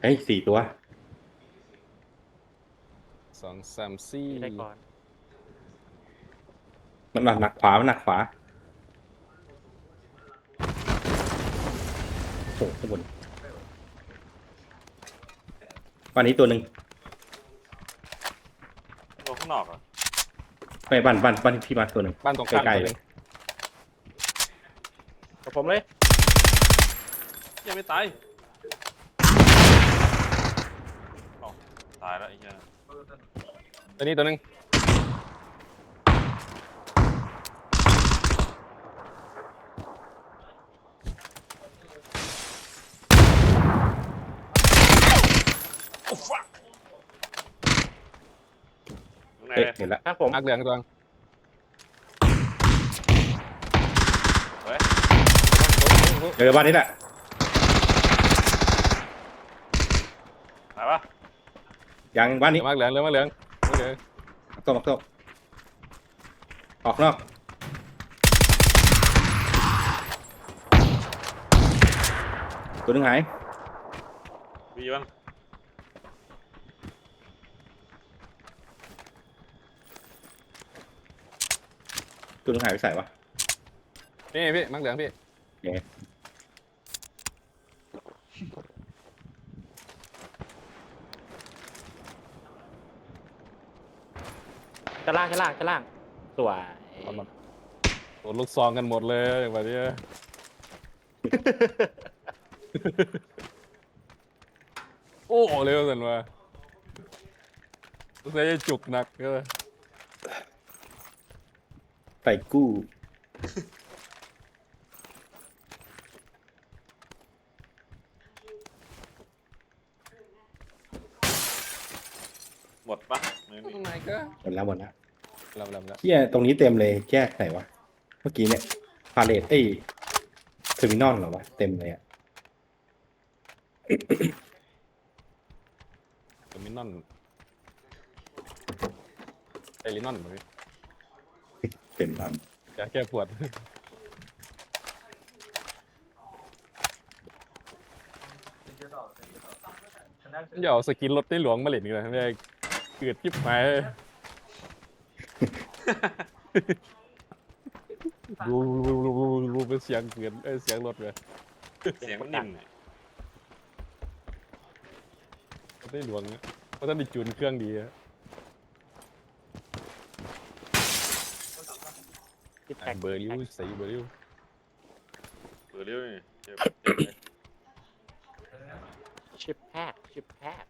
เฮ้ยสี่ตัว สองสามสี่ได้ก่อนมันหนักขวา มันหนักขวาโอ้โหข้างบนวันนี้ตัวหนึ่งลงข้างนอกเหรอไม่บ้านบ้านบ้านที่พี่มาตัวหนึ่ง บ้านตรงข้ามใกล้ๆ ตัวหเลนึ่ยงกับผมเลยยังไม่ตายเอ้าตายแล้วไอ้เหี้ยตัวนี้ตัวหนึ่งโอ้ฟักข้างในเอ๊ะเลยเห็นแล้วข้างผม อักเหลืองตัวหนึ่งเฮ้ยเออบ้านนี้แหละ ตายปะ ยังบ้านเหลืนี้องอักเหลืองเหลืองอักเหลืองอักเหลืองต้มต้มออกนอกตัวหนึงหายวีมันตัวหนึงหายไปใส่วะนี่พี่มักเหลืองพี่ ชั้นล่างชั้นล่างชั้นล่างสวยเอามา โดนลูกซองกันหมดเลยแบบนี้โอ้เร็วสันว่าใส่จุกหนักก็ใส่กู้ หมดปะไม่มี ตรงไหนก็หมดแล้วหมดแล้วลำลำแล้วเฮียตรงนี้เต็มเลยแยกไหนวะ เมื่อกี้เนี่ย พาเลทเอ้ยเทอร์มินอลเหรอวะ เต็มเลยอะเทอร์มินอลเอลินอนพี่เต็มลยาแก้ปวดอย่าเอาสกินรถได้หลวงมาเล่นกันนะเนี่ยเกิดยิบหาย รูรูรูรูรูเป็นเสียงเกินเอ้ยเสียงรถเลยเสียงมันนิ่มเนี่ยรถได้หลวงเนี่ยเพราะท่านได้จูนเครื่องดีอะติดแท็กเบอร์ริ้วใส่เบอร์ริ้วเปิดเร็วนี่เจ็บเจ็บเลยชิปแพทชิปแพท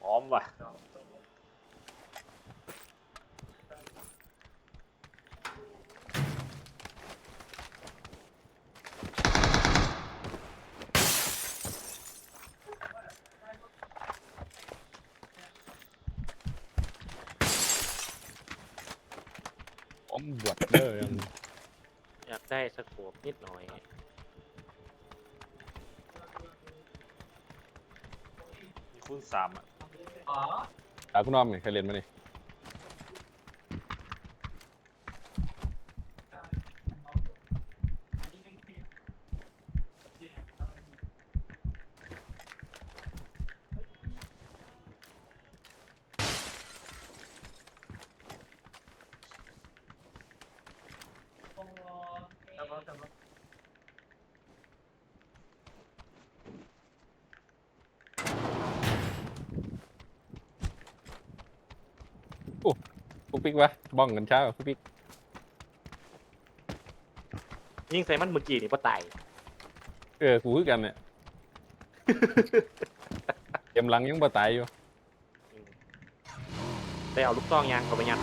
พร้อมว่ะอ้อมบวชเด้อยังอยากได้สโคปนิดหน่อย มีคูณสามอะ ตาคุณน้อมเนี่ยเคยเรียนมานี่ ปุ๊กปิ๊กวะบ้องกันเช้าปุ๊กปิ๊กยิงใส่มันเมื่อกี้นี่ปะไตายเออกูคือกันเนี่ยเกมหลังยังบ่ตายอยู่ได้เอาลูกซองยางเข้าไปยัด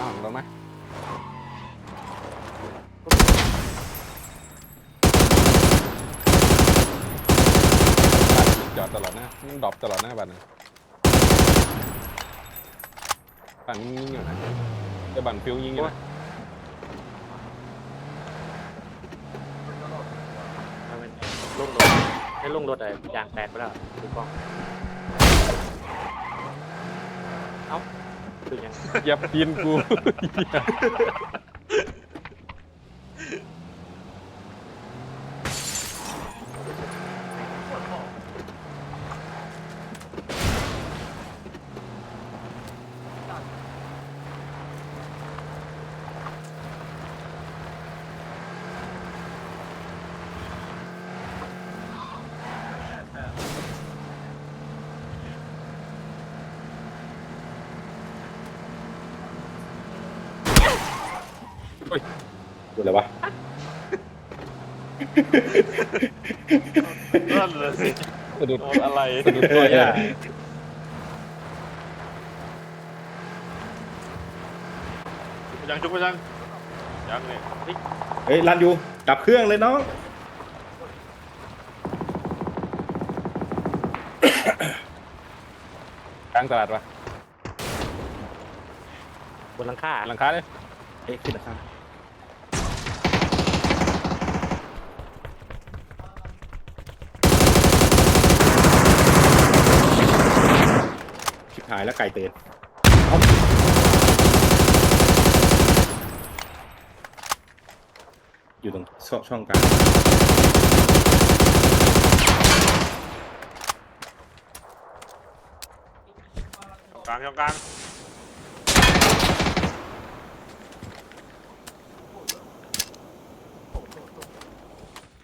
น้าของเราไหม อดตลอดหน้าดรอปตลอดหน้าบันนะบัตรยิงอยู่นะจะบัตนฟิวยิงอยู่นะมันเป็นลูรถให้ลูงรถอะไรยางแตกไปแล้วถูกต้องเอ้าดูยังอย่าปีนกู ดูอะไรวะ นั่นเลยสิสะดุดโดนอะไรสะดุดตัวย่ายังจุกไปยังยังเลยเฮ้ยรันอยู่ ดับเครื่องเลยน้อง กลางตลาดวะบนหลังคาหลังคาเลยเอ๊ะขึ้นนะครับชิบ หายแล้วไก่เตือนเอ้าอยู่ตรงช่องช่องกลางกลางกลาง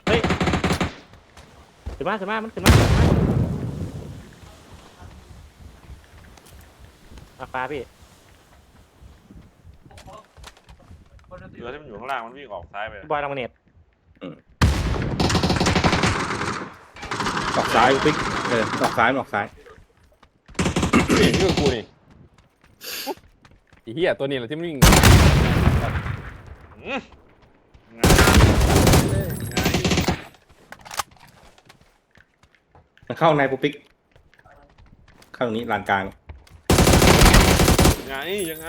เฮ้ยขึ้นมาขึ้นมามันขึ้นมาขึ้นมา มาปลาพี่ เรือที่มันอยู่ข้างล่างมันวิ่งออกซ้ายไปบอยลงมาเน็ตออกซ้ายปิ๊กเออออกซ้ายออกซ้ายนี่นี่คือกูนี่ไอ้เหี้ยตัวนี้แหละที่มันวิ่งอืมไงไงมันเข้าในปุ๊บปิ๊กเข้าตรงนี้ลานกลาง ไงยังไง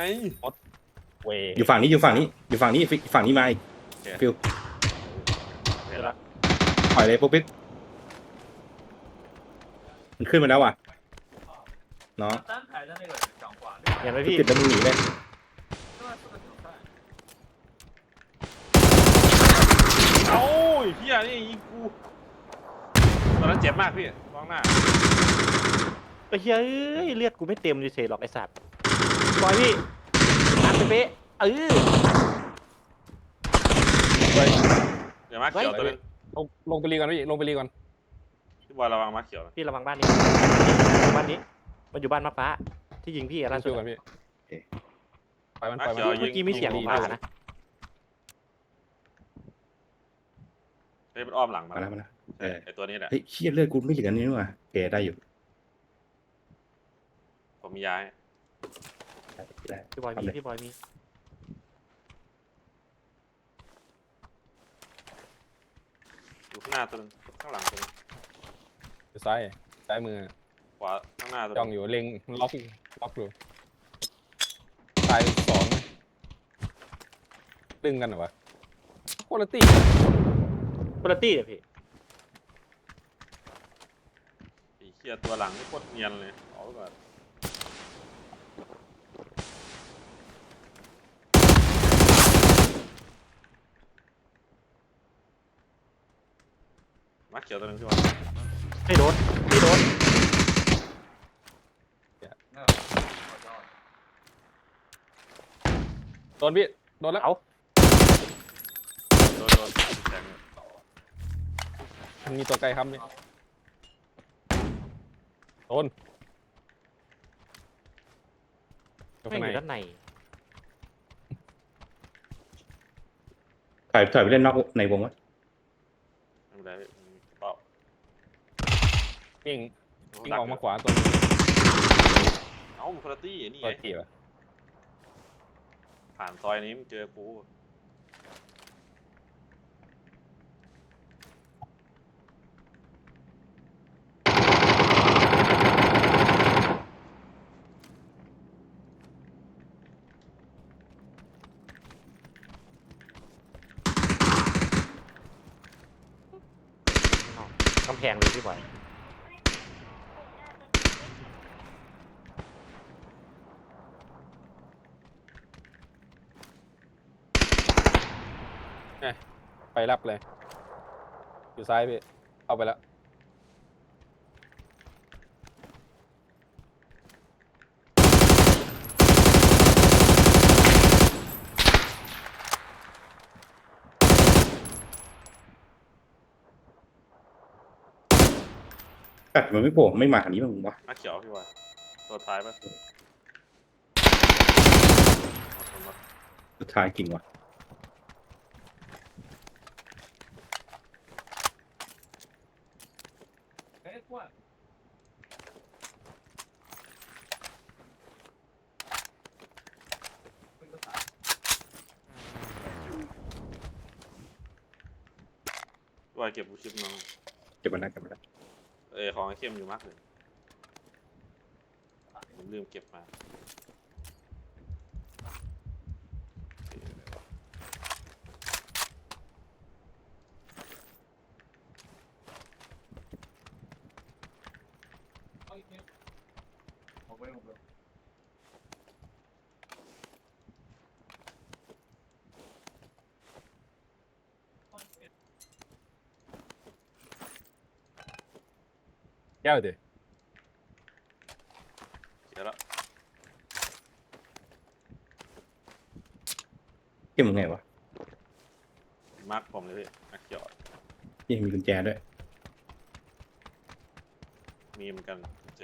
เวยอยู่ฝั่งนี้อยู่ฝั่งนี้อยู่ฝั่งนี้ฟิกฝั่งนี้มาอีกฟิวเห็นละถอยเลยปุ๊บปิ๊กมันขึ้นมาแล้วว่ะเนาะเห็นไหมพี่ติดแล้วมึงหนีเลยเอ้าไอ้เฮียนี่ยิงกูตอนนั้นเจ็บมากพี่มองหน้าไอ้เหี้ยเอ้ยเลือดกูไม่เต็มเฉยๆหรอกไอ้สัตว์ บอยพี่นัดเป๊ะๆเออเดี๋ยวมาเขียวตัวนึงลงลงไปรีก่อนพี่ลงไปรีก่อนพี่บอยระวังมาเขียวนะพี่ระวังบ้านนี้บ้านนี้ มันอยู่บ้านมะฟ้าที่ยิงพี่อะล่าล่าสุสุดดก่อนพี่ไปมันมาไปเขีมัยวนเมื่อกี้มีเสียงยิฟ้านะเฮ้ยมันอ้อมหลังมามาแล้วมาแล้วใช่ไอตัวนี้แหละเฮ้ยเชี่ยเลือดกูไม่เหลือนี่นี่หว่าโอเคได้อยู่ ผมมีย้าย ได้พี่บอยมีพี่บอยมี อยู่ข้างหน้าตัวนึงข้างหลังตัวนึงอยู่ซ้ายซ้ายมือขวาข้างหน้าตัวจ้องนึงอยู่เล็งล็อกล็อกอยู่ตายสองดึงกันเหรอวะคุณตี้คุณตี้อะพี่ ไอ้เฮียตัวหลังนี่โคตรเนียนเลยเอาไว้ก่อน ขียวตัวนึงพี่บอยไม่โดนไม่โดนโดนพี่ โดนแล้ว เอาโดนโดนแทงมันมีตัวไกลครับนี่โดนไม่ข้างอในยู่ด้านในถอยถอยไปเล่นนอกในวงวะ นไรพี่มีเปล่ายิงยิงดัออกมาขวาตัวนี้เอ้ามันคุณตี้นี่ตัไงวกี่วะผ่านซอยนี้มันเจอกู แพงเลยพี่บอยไปรับเลย อยู่ซ้ายพี่ เอาไปแล้วัดมันไม่โผล่ไม่มาอันนี้มั้งวะนักเขียวพี่วะตัวท้ายปะสุดท้ายจริงวะ พี่บอยเก็บบูชิปน้อง เก็บมันได้เก็บมันได้ เออของไอ้เข้มอยู่มากเลยผมลืมเก็บมาแก้วดิเขียนแล้ วเก็บมันไงวะมาร์คผมเลยพี่นักเขียวยี่มีกุญแจด้วย มีเหมือนกันกุญแจ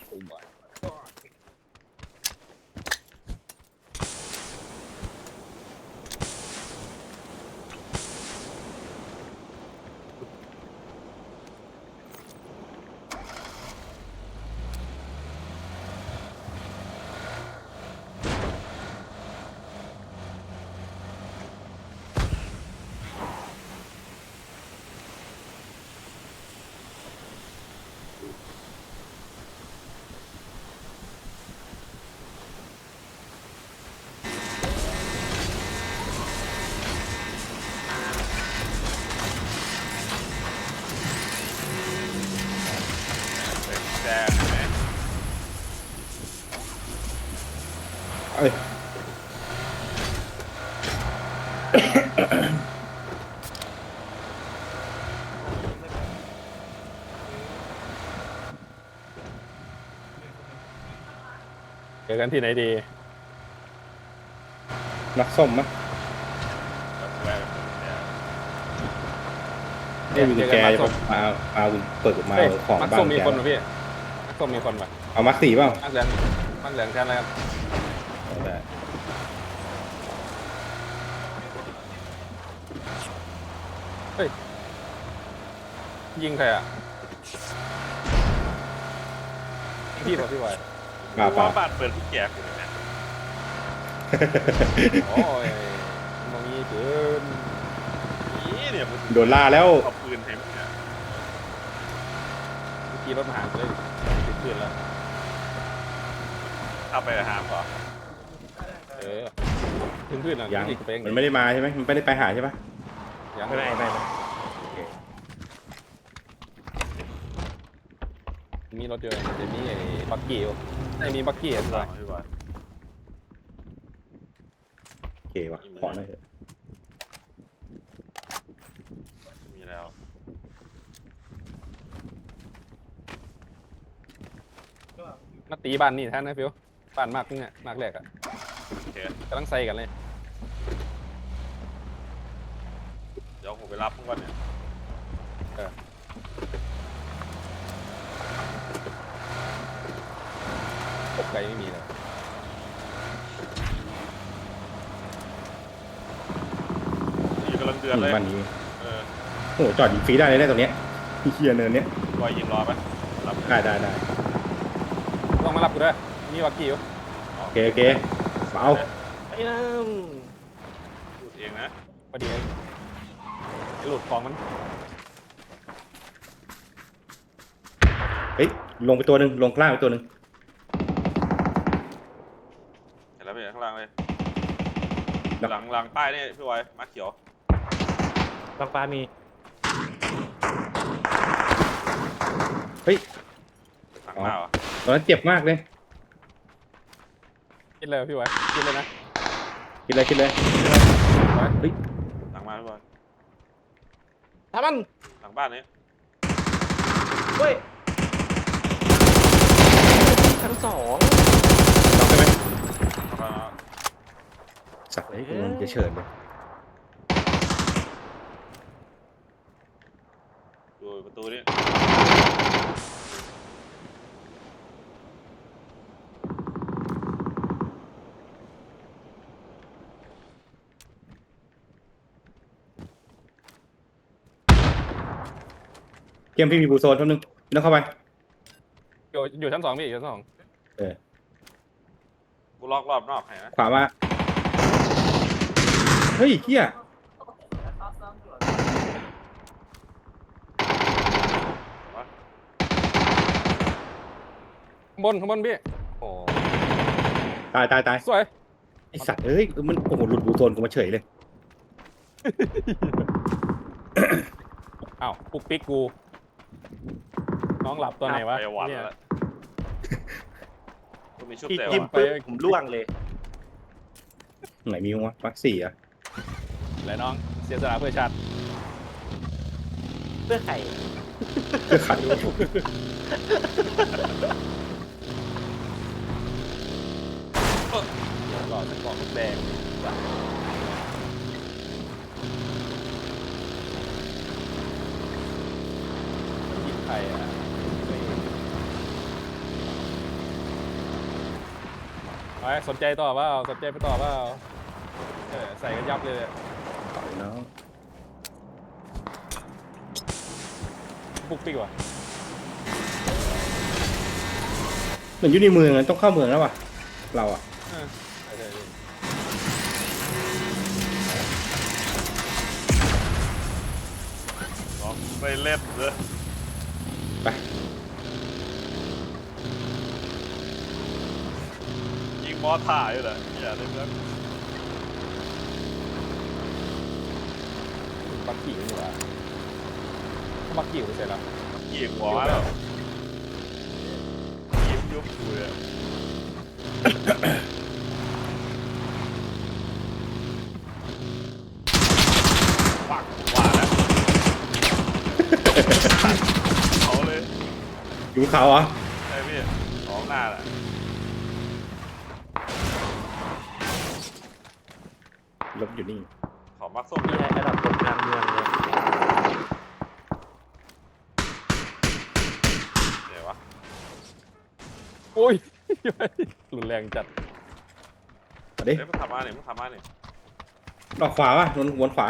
เป็นกุญแจเห็นไหมเอ้ยเจอกันที่ไหนดีนักส้มมั้ยแบบแวร์เป็นกุญแจไม่มีกุญแจเจอกันมาส้มมามาเปิดมาเฮ้ยเอาของมักบ้าส้งมมีแกคนป่ะพี่มัก ส้มมีคนป่ะเอามักสี่เปล่ามักเหลืองมักเหลืองแค่อะไรครับได้ยิงใครอะพี่ป่ะพี่บอยมาเปล่า บ้านเปิดทุกแจกอยู่เลยเนี่ยโอ้ยมองนี้เกินนี่เนี่ยมันโดนล่าแล้ว เอาปืนให้มึงเนี่ยเมื่อกี้รถมาหาเลย ติดเพื่อนแล้วเอาไปหาก่อนเออถึงเพื่อนอะยังที่กูไปเองมันไม่ได้มาใช่ไหมมันไม่ได้ไปหาใช่ปะยังไม่ไม่ไม่ไม่มีรถเยอะจะมีไอ้บักกี้อยู่ไอ้มีบักกี้อะพี่บอยพี่บอยโอเควะขอหน่อยเถอะ มีแล้ว มาตีบ้านนี่แทนนะฟิวบ้านมากนึงอะมากแรกอะโอเคกำลังใส่กันเลยเดี๋ยวผมไปรับพวกวันเนี่ยตกไกลไม่มีเลยนี่กำลังเดือดเลยบ้านนี้เออโอ้โหจอดยิงฟรีได้เลยเนี่ยตรงเนี้ยเฮียเนินเนี้ยบอยยิงรอปะรับได้ได้ได้ ต้องมารับกูด้วยมีบักกี้อยู่โอเคโอเคเอาไอ้น้พูดเองนะพอดีไอ้ไอ้หลุดของมันเฮ้ยลงไปตัวหนึ่งลงข้างล่างไปตัวหนึ่งเห็นแล้วพี่ข้างล่างเลยหลังหลังป้ายนี่พี่ไว้มาเขียวบางปลามีเฮ้ยหลังหน้าเหรอ ตอนนั้นเจ็บมากเลย คิดเลยพี่ไว้คิดเลยนะคิดเลยคิดเลยไว้เฮ้ยหลังมาพี่ไว้ทำมันหลังบ้านนี้เฮ้ยชั้นสองล็อกได้ไหมหลังบ้านมาสักเลยกูมันจะเฉินเลยดูประตูนี้ เกมพี่มีบูโซนตัวหนึงไม่ต้องเข้าไป อยู่อยู่ชั้นสองพี่อยู่ชั้นสองกูล็อกรอบนอกให้นะขวามา เฮ้ยเฮียข้างบนข้างบนพี่โอ้ตายตายตายสวยไอสัตว์เอ้ยมันโอ้โหหลุดบูโซนกูมาเฉยเลยอ้าวปุ๊กปิ๊กกู น้องหลับตัวไหนวะไปหวันเนี่ย แล้วกูมีชุดที่เตะจิ้มว่ะปึ๊บไป ผมล่วงเลย ไหนมีวะมักสี่อะแล้วน้องเสียสละเพื่อชาติเพื่อไข่เพื่อขัดหล่อฉันบอกแดงยิงใครอะ ไปสนใจต่อเปล่าสนใจไปต่อเปล่าเออใส่กันยับเลยเนี่ยต่อยน้องปุ๊กปิ๊กว่ะเหมือนอยู่ในเมืองอะต้องเข้าเมืองแล้ววะเราอะเออใช่ใช่ใช่ล็อกไม่เล่นเลยไป ยิง มอถ่ายอยู่เลยอย่าเล่นแล้วบักกี้นี่หว่าบักกี้กูเสร็จแล้วยิงหัวมาแล้วยิงยุบกูเลยปักว่าแล้วเขาเลยอยู่เขาเหรอะ แรงจัดมาดิเดี๋ยวมึงทำมาเนี่ยมึงทำมาเนี่ยออกขวาวะวนวนขวา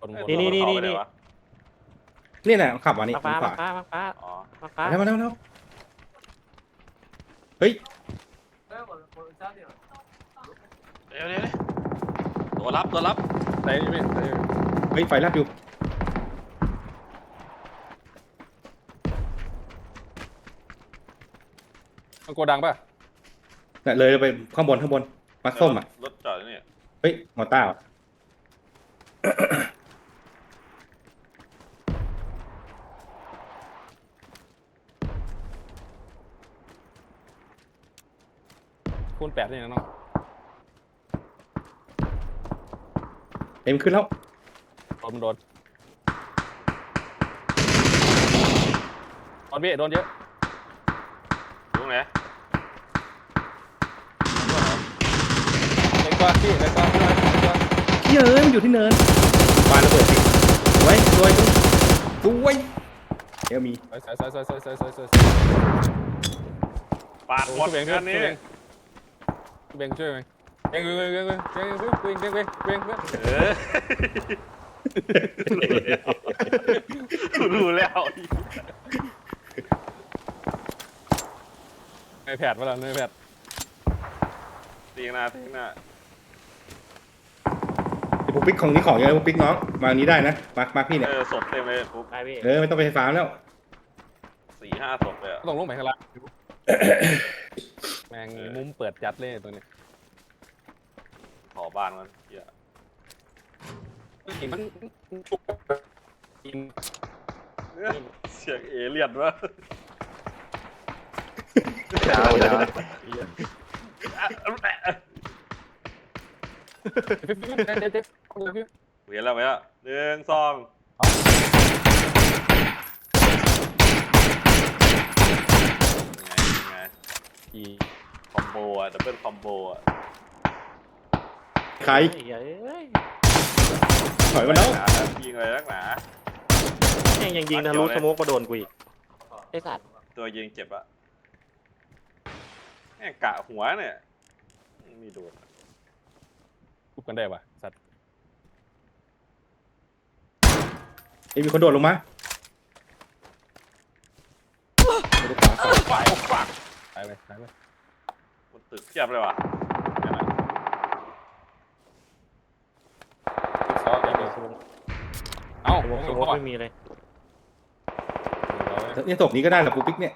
คนวนนี่นี่นี่เขานี่ไปไหนี่วะนี่แหละขับมานี่บางวปลานขวาบางปลาบางปลาอ๋อบางปลามาแล้วมาแล้วมาแล้วเฮ้ยเดี๋ยวเดี๋ยวเดี๋ยวตัวรับตัวรับใส่นี่พี่ใส่นี่เฮ้ยไฟแลบอยู่มันโกดังป่ะ เนี่ยเลยไปข้างบนข้างบนมักส้มอะรถจอดอยู่นี่เฮ้ยมอต้าว่ะคูณแปดนี่นะน้องเอ็มขึ้นแล้วโดนมันโดนโดนพี่โดนเยอะลุงไหน เล็กว่าพี่เล็กว่าพี่น้อยเล็กว่าเฮ้ยเอ้ยมันอยู่ที่เนินปาระเบิดสิไว้รวยดูไว้เดี๋ยวมีใส่ใส่ใส่ใส่ใส่ใส่ใส่ปาดหมดช่วเบงช่งาวยนนี้เบงช่วยเบงเบงเบงเบงเบงเบงเบงเบงเบงเบงเบงเบงเบงเออรู้แล้วไอแพดมาแล้วไอแพดตีหน้าตีหน้า ปุ๊กปิ๊กของนี้ของเยอะปุ๊กปิ๊กน้องมาอันนี้ได้นะมาร์คมาร์คพี่เนี่ยเออศพเต็มเลยปุ๊บไปพี่เออไม่ต้องไปไฟฟ้าแล้วสี่ห้าศพเลยอะต้องลงไปข้างล่างแม่งมุมเปิดจัดเลยตัวนี้ขอบ้านมันเฮียนี่มันกินเสียงเอเลี่ยนวะดาวดาวเด็ดเด็ด เห็นแล้วไหมอะหนึ่งสองยังไงยังไงอีคอมโบอะดับเบิลคอมโบอะใครไอ้เหี้ยเอ้ยถอยมาแล้วหนาแล้วยิงอะไรนักหนาแม่งยังยิงทะลุสโมกมาโดนกูอีกไอ้สัตว์ตัวยิงเจ็บอะแม่งกะหัวเนี่ย มีโดนทุบกันได้ปะสัตว์ ไอ้ยมีคนโดดลงมาไม่ได้ขวาฝั่งฝ่ายฝักตายไปตายไปบนตึกเทียบเลยว่ะนั่นน่ะซอสไปเอ้าสโมสโมกไม่มีเลยเนี่ยศพนี้ก็ได้เหรอปุ๊กปิ๊กเนี่ย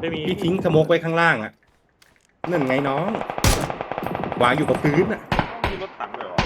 ไม่มีพี่ทิ้งสโมกไว้ข้างล่างอะนั่นไงน้อง วางอยู่กับพื้นอะ มีรถถังด้วยวะ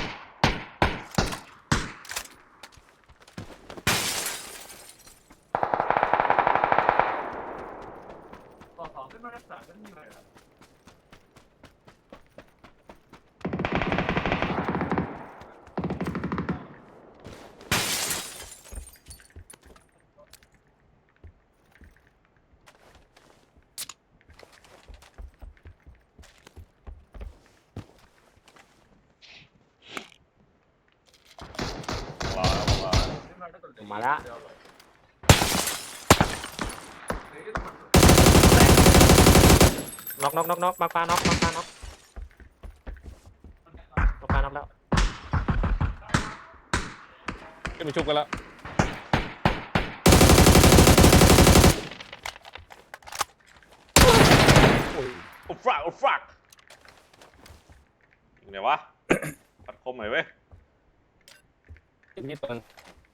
รอแล้วรอแล้วมาละน็อกน็อกน็อกน็อกมาปลาน็อกมาปลาน็อกมาปลาน็อกแล้วขึ้นไปชุบกันแล้วโอ้ฟักโอ้ฟักไหนวะปัดคมหน่อยเว้ยนี่ตอน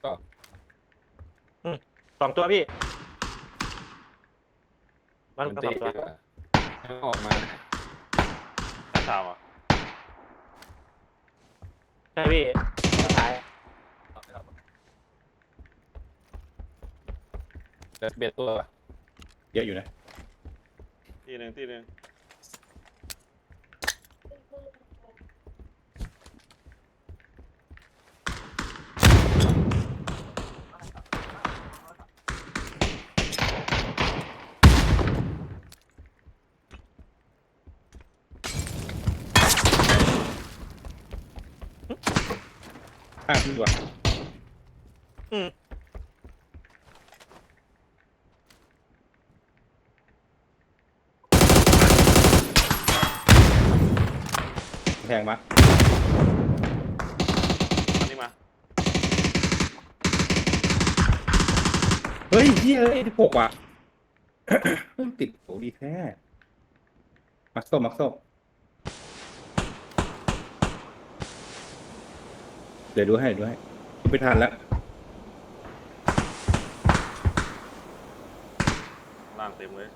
ก็ สองตัวพี่มันมันก็เตะสองตัวให้ออกมาข้าทำอะใช่พี่สุดท้ายเดี๋ยวเบียดตัว เยอะอยู่นะ ที่หนึ่งที่หนึ่ง ข้างพี่ว่ะอืมแพงมะอันนี้มาเฮ้ยเฮียเอ้ยที่หกว่ะ เพิ่งติดโหดีแท้มักส้มมักส้ม ดี๋ยวดูให้เดี๋ยวดูให้ไม่ทันแล้วล่างเต็มเลย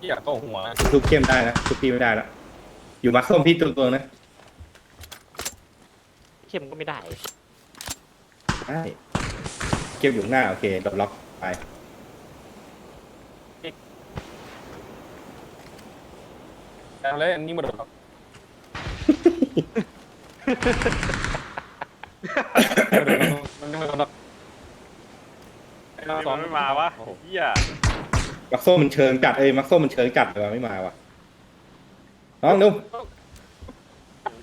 ที่อยากเข้าหัวทุบเข้มได้นะทุบพี่ไม่ได้แล้วอยู่มักส้มพี่ตัวตัวๆนะเข้มก็ไม่ได้ได้เข้มอยู่ข้างหน้าโอเคดบล็อกไปแล้วเลยอันนี้มาโดน ครับมันไม่มาโดนหรอกนี่มันไม่มาวะเฮียมักส้มมันเชิงจัดเอ้ยมักส้มมันเชิงจัดเลยว่ะไม่มาว่ะน้องดู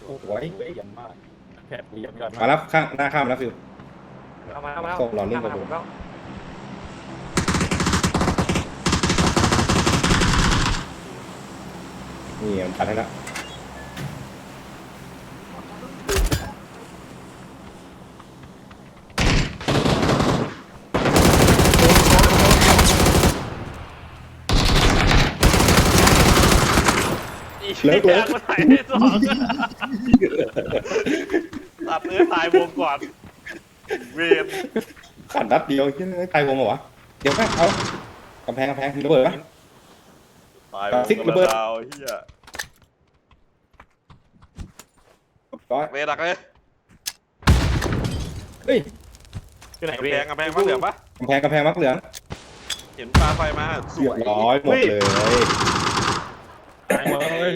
โอ้โหเยี่ยมมากแผลเยี่ยมยอดมามาแล้วข้างหน้าข้ามแล้วฟิว เอามาเอามาส่งหล่อลื่นกว่าเาผมมาแล้วนี่มันตัดให้แล้ว อีเลิกมาถ่ายให้สองตัดเนื้อตายวงก่อน เวรขัดนัดเดียวที่ตายวงเหรอวะเดี๋ยวแม่งเอากำแพงกำแพงมีระเบิดปะตายซิกระเบิดดาวเฮียร้อยเวดักเลยเฮ้ยที่ไหนกำพี่แพงกำแพงมาเหลืองปะกำแพงกำแพงมักเหลืองเห็นปลาไฟมาสเรียวบยร้อยหมดเลย ตายหมดเลย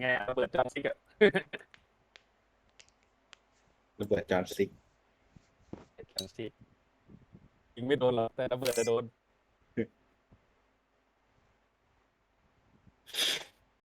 ไงระเบิดจอมซิกอะระเบิดจานซิกจอมซิกยิงไม่โดนหรอกแต่ระเบิดจะโดน